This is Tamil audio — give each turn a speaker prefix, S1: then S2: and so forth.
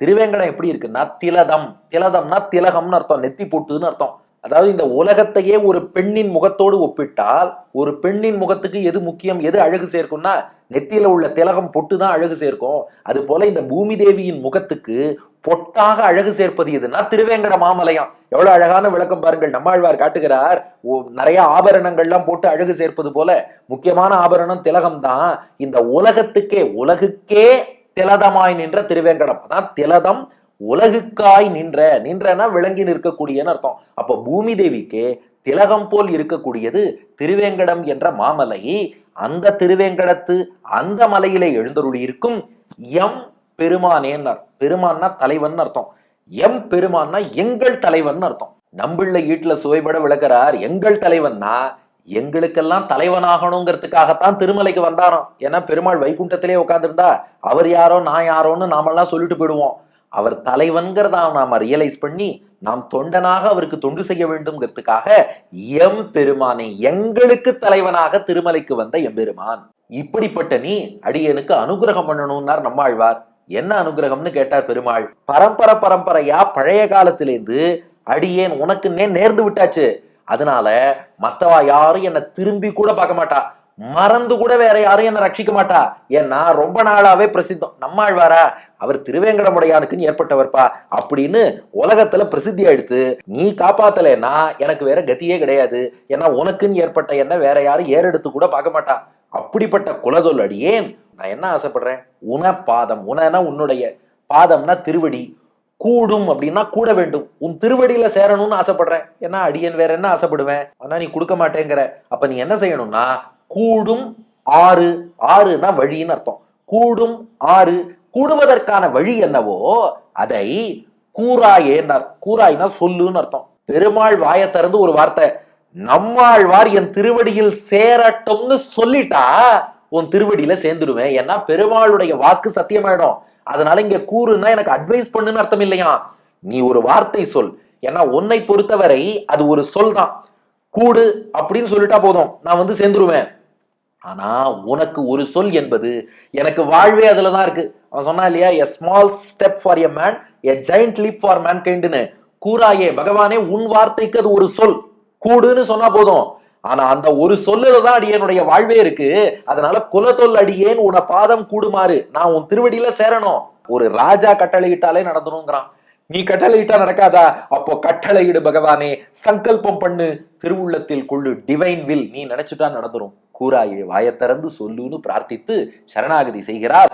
S1: திருவேங்கடம் எப்படி இருக்குன்னா திலதம். திலதம்னா திலகம்னு அர்த்தம். நெத்தி பொட்டுன்னு அர்த்தம். அதாவது இந்த உலகத்தையே ஒரு பெண்ணின் முகத்தோடு ஒப்பிட்டால் ஒரு பெண்ணின் முகத்துக்கு எது முக்கியம் எது அழகு சேர்க்கும்னா நெத்தியில உள்ள திலகம் பொட்டு தான் அழகு சேர்க்கும். அது போல இந்த பூமி தேவியின் முகத்துக்கு பொட்டாக அழகு சேர்ப்பது எதுன்னா திருவேங்கட மாமலையம். எவ்வளவு அழகான விளக்கம் பாருங்கள். நம்மாழ்வார் காட்டுகிறார் ஓ, நிறைய ஆபரணங்கள்லாம் போட்டு அழகு சேர்ப்பது போல முக்கியமான ஆபரணம் திலகம் தான் இந்த உலகத்துக்கே உலகுக்கே திலதமாய் நின்ற திருவேங்கடம் அதான் திலதம் உலகுக்காய் நின்ற நின்றனா விளங்கி நிற்கக்கூடியன்னு அர்த்தம். அப்போ பூமி தேவிக்கு திலகம் போல் இருக்கக்கூடியது திருவேங்கடம் என்ற மாமலை. அந்த திருவேங்கடத்து அந்த மலையிலே எழுந்தருளி இருக்கும் எம் பெருமானேன்னார் பெருமான்னா தலைவன் அர்த்தம். எம் பெருமான்னா எங்கள் தலைவன் அர்த்தம். நம்பிள்ள ஈட்டுல சுவைபட விளக்குறார் எங்கள் தலைவன்னா எங்களுக்கெல்லாம் தலைவனாகணுங்கிறதுக்காகத்தான் திருமலைக்கு வந்தாராம். ஏன்னா பெருமாள் வைகுண்டத்திலே உட்காந்துருந்தா அவர் யாரோ நான் யாரோன்னு நாமெல்லாம் சொல்லிட்டு போயிடுவோம். அவர் தலைவன்கிறதா நாம ரியலைஸ் பண்ணி நாம் தொண்டனாக அவருக்கு தொண்டு செய்ய வேண்டும்ங்கிறதுக்காக எம் பெருமானை எங்களுக்கு தலைவனாக திருமலைக்கு வந்த எம்பெருமான் இப்படிப்பட்ட நீ அடியனுக்கு அனுகிரகம் பண்ணணும்னார் நம்மாழ்வார். என்ன அனுகிரகம்னு கேட்டார் பெருமாள். பரம்பரை பரம்பரையா பழைய காலத்திலேருந்து அடியேன் உனக்குன்னே நேர்ந்து விட்டாச்சு. அதனால மத்தவா யாரும் என்னை திரும்பி கூட பார்க்க மாட்டா. மறந்து கூட வேற யாரும் என்ன ரட்சிக்க மாட்டா. ஏன்னா ரொம்ப நாளாவே பிரசித்தம். நம்மாழ்வாரா அவர் திருவேங்கடமுடையானுக்குன்னு ஏற்பட்டவர்ப்பா. அப்படின்னு உலகத்துல பிரசித்தி ஆயிடுத்து நீ காப்பாத்தலைன்னா எனக்கு வேற கதியே கிடையாது. ஏன்னா உனக்குன்னு ஏற்பட்ட என்ன வேற யாரும் ஏறெடுத்து கூட பார்க்க மாட்டா. அப்படிப்பட்ட குலதொல் அடியேன். நான் என்ன ஆசைப்படுறேன்? உன பாதம் உனனா உன்னுடைய பாதம்னா திருவடி. கூடும் அப்படின்னா கூட வேண்டும். உன் திருவடியில சேரணும்னு ஆசைப்படுறேன். ஏன்னா அடியன் வேற என்ன ஆசைப்படுவேன்? ஆனா நீ கொடுக்க மாட்டேங்கிற. அப்ப நீ என்ன செய்யணும்னா கூடும் ஆறு. ஆறுனா வழின்னு அர்த்தம். கூடும் ஆறு. கூடுவதற்கான வழி என்னவோ அதை கூறாயேன்னார் கூறாய்னா சொல்லுன்னு அர்த்தம். பெருமாள் வாயை திறந்து ஒரு வார்த்தை. நம்மாழ்வார் என் திருவடியில் சேரட்டும்னு சொல்லிட்டா உன் திருவடியில சேர்ந்துடுவேன் ஏன்னா பெருமாளுடைய வாக்கு சத்தியமாயிடும். அதனால இங்க கூறுனா எனக்கு அட்வைஸ் பண்ணுன்னு அர்த்தம் இல்லையா? நீ ஒரு வார்த்தை சொல். ஏன்னா உன்னை பொறுத்தவரை அது ஒரு சொல் தான். கூடு அப்படின்னு சொல்லிட்டா போதும். நான் வந்து சேர்ந்துருவேன். ஆனா உனக்கு ஒரு சொல் என்பது எனக்கு வாழ்வே அதுல தான் இருக்கு. அவன் சொன்னா இல்லையா a small step for a man a giant leap for man கைண்டுன்னு கூறாயே பகவானே உன் வார்த்தைக்கு அது ஒரு சொல். கூடுன்னு சொன்னா போதும். ஆனா அந்த ஒரு சொல்லுல தான் அடியனுடைய வாழ்வே இருக்கு. அதனால குலத்தொல் அடியேன் உன பாதம் கூடுமாறு. நான் உன் திருவடியில சேரணும். ஒரு ராஜா கட்டளையிட்டாலே நடந்துருங்கிறான். நீ கட்டளையிட்டா நடக்காதா? அப்போ கட்டளையிடு பகவானே. சங்கல்பம் பண்ணு. திருவுள்ளத்தில் கொள்ளு. டிவைன் வில் நீ நினைச்சுட்டா நடந்துரும். கூறாயே வாயத்திறந்து சொல்லுன்னு பிரார்த்தித்து சரணாகதி செய்கிறார்.